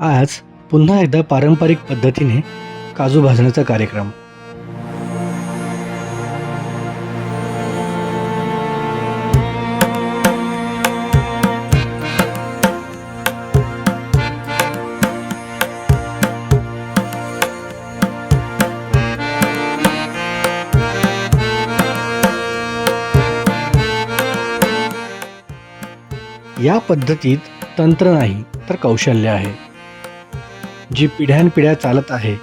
आज पुन्हा एकदा पारंपरिक पद्धतीने काजू भाजण्याचा कार्यक्रम. या पद्धतीत तंत्र नाही तर कौशल्य आहे. जी पिढ्यानपिढ्या चालत आहे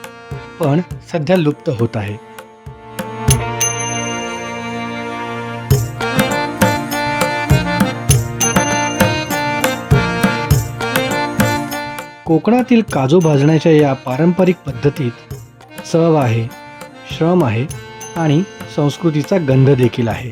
पण सध्या लुप्त होत आहे. कोकणातील काजू भाजण्याच्या या पारंपरिक पद्धतीत चव आहे श्रम आहे आणि संस्कृतीचा गंध देखील आहे.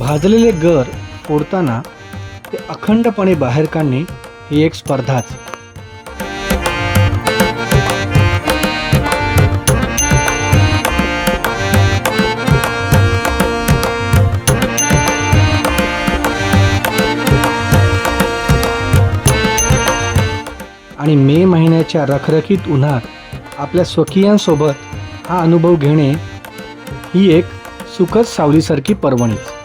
भाजलेले गर फोडताना ते अखंडपणे बाहेर काढणे ही एक स्पर्धाच. आणि मे महिन्याच्या रखरखीत उन्हात आपल्या स्वकीयांसोबत हा अनुभव घेणे ही एक सुखद सावलीसारखी पर्वणीच.